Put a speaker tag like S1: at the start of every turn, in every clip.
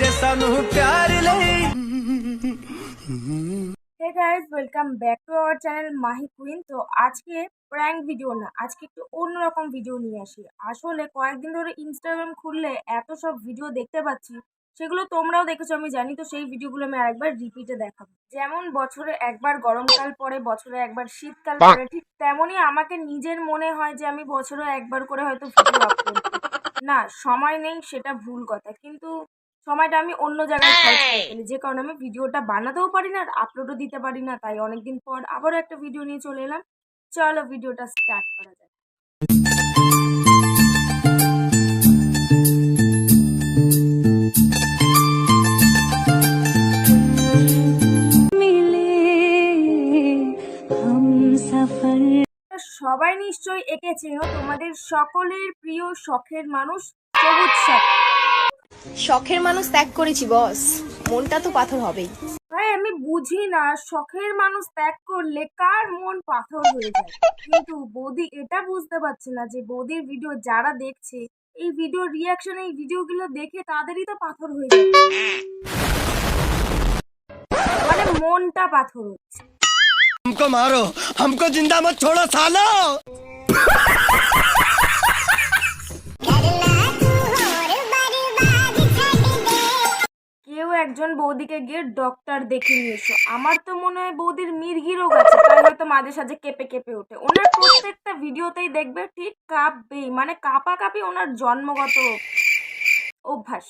S1: যে সানু প্যার লেই
S2: হে guys welcome back to our channel Mahi queen তো আজকে প্র্যাঙ্ক ভিডিও না আজকে একটু অন্যরকম ভিডিও নিয়ে আসি। আসলে কয়েকদিন ধরে ইনস্টাগ্রাম খুললে এত সব ভিডিও দেখতে পাচ্ছি সেগুলো তোমরাও দেখেছ আমি জানি। তো সেই ভিডিওগুলো আমি আরেকবার রিপিটে দেখাবো। যেমন বছরে একবার গরমকাল পরে বছরে একবার শীতকাল পরে ঠিক তেমনই আমাকে নিজের মনে হয় যে আমি বছরে একবার করে হয়তো ভিডিও না সময় নেই সেটা ভুল কথা। কিন্তু সময়টা আমি অন্য জায়গায় খরচ করে ফেলি। যে কারণে আমি ভিডিওটা বানাতেও পারি না আর আপলোডও দিতে পারি না তাই অনেকদিন পর আবারও একটা ভিডিও নিয়ে চলে এলাম। চলো ভিডিওটা স্টার্ট করা যাক। সবাই নিশ্চয়ই এঁকেছে তোমাদের সকলের প্রিয় শখের মানুষ সবুজ সাথী
S3: শখের মানুষ ত্যাগ করেছি বস মনটা তো পাথর হবেই
S2: ভাই আমি বুঝি না শখের মানুষ ত্যাগ করলে কার মন পাথর হয়ে যায় কিন্তু বৌদি এটা বুঝতে পারছে না যে বৌদির ভিডিও যারা দেখছে এই ভিডিও রিয়াকশন এই ভিডিওগুলো দেখে তাদেরই তো পাথর হয়ে যায় মানে মনটা পাথর হচ্ছে
S1: हमको मारो हमको जिंदा मत छोड़ो सालो
S2: একজন বৌদিকে গিয়ে ডক্টর দেখে নিয়ে এসো। আমার তো মনে হয় বৌদির মির্গি রোগ আছে তাই হয়তো মাঝে সাঝে কেঁপে কেঁপে ওঠে। ওনার প্রত্যেকটা ভিডিওতেই দেখবে ঠিক কাঁপবেই মানে কাঁপা কাঁপি ওনার জন্মগত অভ্যাস।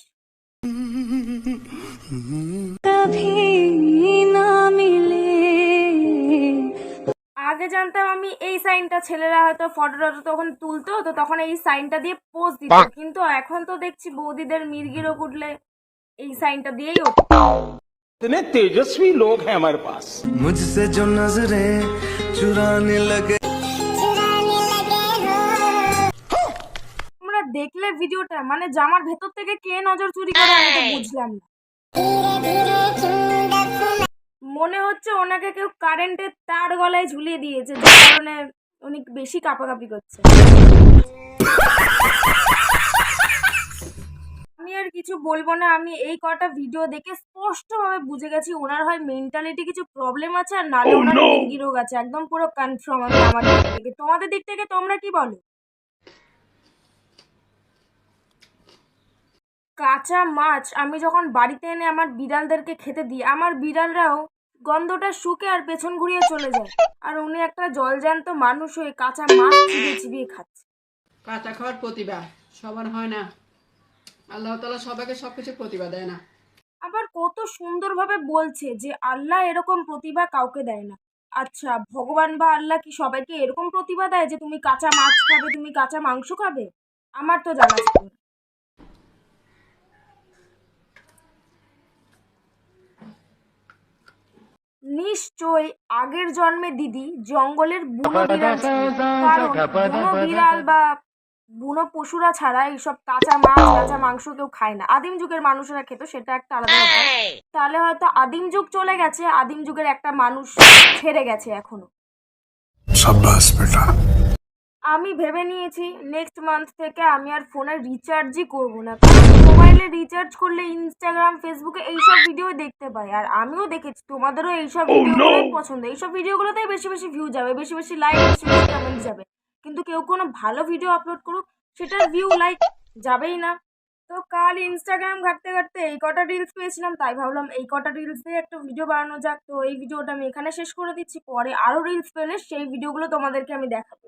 S2: আগে জানতাম আমি এই সাইনটা ছেলেরা হয়তো ফটো টটো তখন তুলতো তো তখন এই সাইনটা দিয়ে পোজ দিত। কিন্তু এখন তো দেখছি বৌদিদের মির্গি রোগ উঠলে এই সাইনটা দিয়েই ওঠে
S4: इतने तेजस्वी लोग हैं हमारे पास
S1: मुझसे जो नजरें चुराने लगे
S2: তোমরা দেখলে ভিডিওটা মানে জামার ভেতর থেকে কে নজর চুরি করে আমি তো বুঝলাম না মনে হচ্ছে ওনাকে কেউ কারেন্টের তার গলায় ঝুলিয়ে দিয়েছে যে কারণে উনি বেশি কাঁপাকাঁপি করছে আমি আর কিছু বলব না। আমি এই কটা ভিডিও দেখে স্পষ্টভাবে বুঝে গেছি ওনার হয় মেন্টালিটি কিছু প্রবলেম আছে আর নালে ওনার মির্গি রোগ আছে। একদম পুরো কনফার্ম আমি আমার দিক থেকে। তোমাদের দিক থেকে তোমরা কি বলো? কাঁচা মাছ আমি যখন বাড়িতে এনে আমার বিড়ালদেরকে খেতে দিই আমার বিড়ালরাও গন্ধটা শুকে আর পেছন ঘুরিয়ে চলে যায়। আর উনি একটা জলজ্যান্ত মানুষ হয়ে কাঁচা মাছ চিবিয়ে চিবিয়ে খাচ্ছে।
S5: কাঁচা খাওয়ার প্রতিভা সবার হয় না। আল্লাহ তালা সবাইকে সব কিছু প্রতিভা দেয় না।
S2: আবার কত সুন্দরভাবে বলছে যে আল্লাহ এরকম প্রতিভা কাউকে দেয় না। আচ্ছা ভগবান বা আল্লাহ কি সবাইকে এরকম প্রতিভা দেয় যে তুমি কাঁচা মাছ খাবে, তুমি কাঁচা মাংস খাবে? আমার তো জানা ছিল নিশ্চয় আগের জন্মে দিদি জঙ্গলের বুনো বিড়াল কারণ বুনো বিড়াল বা বুনো পশুরা ছাড়া এইসব কাঁচা মাছ কাঁচা মাংস কেউ খায় না। আদিম যুগের মানুষেরা খেত সেটা একটা আলাদা তাহলে হয়তো আদিম যুগ চলে গেছে আদিম যুগের একটা মানুষ ছেড়ে গেছে
S6: এখনও।
S2: আমি ভেবে নিয়েছি নেক্সট মান্থ থেকে আমি আর ফোনে রিচার্জই করব না। মোবাইলে রিচার্জ করলে ইনস্টাগ্রাম ফেসবুকে এইসব ভিডিও দেখতে পাই। আর আমিও দেখেছি তোমাদেরও এইসব oh, ভিডিও পছন্দ। এইসব ভিডিওগুলোতেই বেশি বেশি ভিউ যাবে বেশি বেশি লাইক বেশি বেশি কমেন্ট যাবে। কিন্তু কেউ কোনো ভালো ভিডিও আপলোড করুক, সেটার ভিউ লাইক যাবেই না। তো কাল ইনস্টাগ্রাম ঘাটতে ঘাটতে এই কটা রিলস পেয়েছিলাম, তাই ভাবলাম এই কটা রিলস দিয়ে একটা ভিডিও বানানো যাক। তো এই ভিডিওটা আমি এখানে শেষ করে দিচ্ছি, পরে আরও রিলস পেলে সেই ভিডিওগুলো তোমাদেরকে আমি দেখাবো।